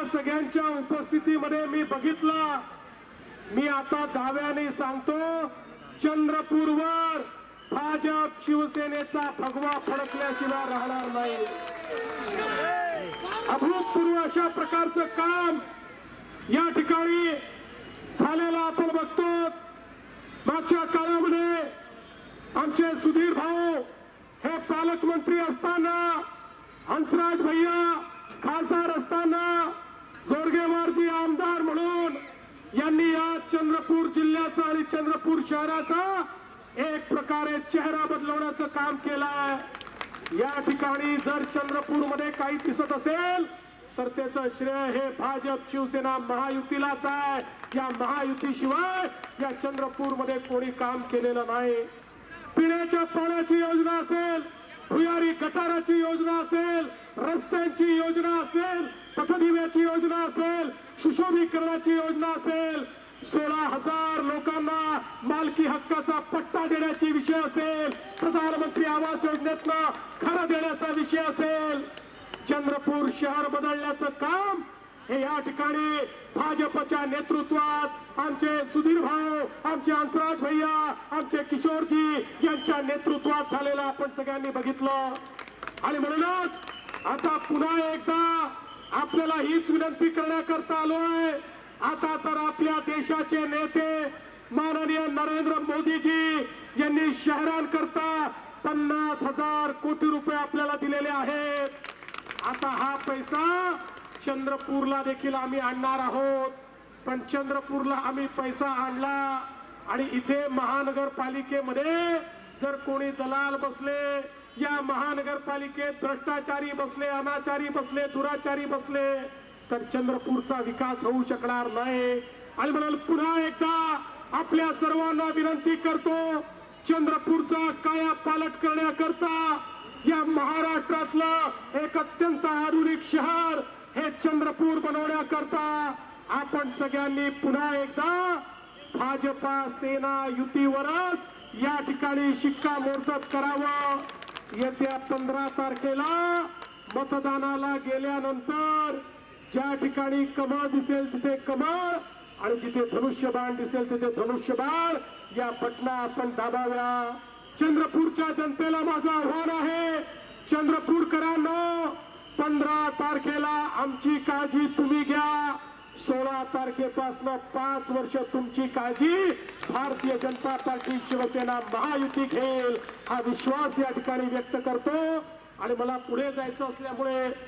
आपल्या सगळ्यांच्या उपस्थितीमध्ये मी बघितलं. मी आता दाव्याने सांगतो चंद्रपूरवर भाजप शिवसेनेचा भगवा फडकल्याशिवाय राहणार नाही. अभूतपूर्व अशा प्रकारचं काम या ठिकाणी झालेलं आपण बघतो. मागच्या काळामध्ये आमचे सुधीर भाऊ हे पालकमंत्री असताना हंसराज भैया खासदार असताना जोरगेवारजी आमदार म्हणून यांनी या चंद्रपूर जिल्ह्याचा आणि चंद्रपूर शहराचा एक प्रकारे चेहरा बदलवण्याचं काम केलंय. या ठिकाणी जर चंद्रपूरमध्ये काही दिसत असेल तर त्याचं श्रेय हे भाजप शिवसेना महायुतीलाच आहे. या महायुतीशिवाय या चंद्रपूरमध्ये कोणी काम केलेलं नाही. पिण्याच्या पाण्याची योजना असेल भुयारी गटाराची योजना असेल रस्त्यांची योजना असेल पथदिव्याची योजना असेल सुशोभीकरणाची योजना असेल सोळा हजार लोकांना मालकी हक्काचा पट्टा देण्याची विषय असेल प्रधानमंत्री आवास योजनेतनं खरं देण्याचा विषय असेल. चंद्रपूर शहर बदलण्याचं काम हे या ठिकाणी भाजपच्या नेतृत्वात आमचे सुधीर भाऊ आमचे हंसराज भैया आमचे किशोरजी यांच्या नेतृत्वात झालेलं आपण सगळ्यांनी बघितलं. आणि म्हणूनच आता पुन्हा एकदा आपल्याला हीच विनंती करण्याकरता आलोय. आता तर आपल्या देशाचे नेते माननीय नरेंद्र मोदीजी यांनी शहरांकरता पन्नास हजार कोटी रुपये आपल्याला दिलेले आहेत. आता हा पैसा चंद्रपूरला देखील आम्ही आणणार आहोत. पण चंद्रपूरला आम्ही पैसा आणला आणि इथे महानगरपालिकेमध्ये जर कोणी दलाल बसले या महानगरपालिकेत भ्रष्टाचारी बसले अनाचारी बसले दुराचारी बसले तर चंद्रपूरचा विकास होऊ शकणार नाही. आणि म्हणाल पुन्हा एकदा आपल्या सर्वांना विनंती करतो चंद्रपूरचा काया पालट करण्याकरता या महाराष्ट्रातलं एक अत्यंत आधुनिक शहर चंद्रपूर बनवण्याकरता आपण सगळ्यांनी पुन्हा एकदा भाजपा सेना युतीवरच या ठिकाणी शिक्कामोर्तब करावं. येत्या पंधरा तारखेला मतदानाला गेल्यानंतर ज्या ठिकाणी कमळ दिसेल तिथे कमळ आणि जिथे धनुष्यबाण दिसेल तिथे धनुष्यबाण. या बटना आपण दाबाव्या. चंद्रपूरच्या जनतेला माझं आव्हान आहे. चंद्रपूरकरांना पंधरा तारखेला आमची काळजी तुम्ही घ्या. सोळा तारखेपासून पाच वर्ष तुमची काळजी भारतीय जनता पार्टी शिवसेना महायुती घेईल. हा विश्वास या ठिकाणी व्यक्त करतो. आणि मला पुढे जायचं असल्यामुळे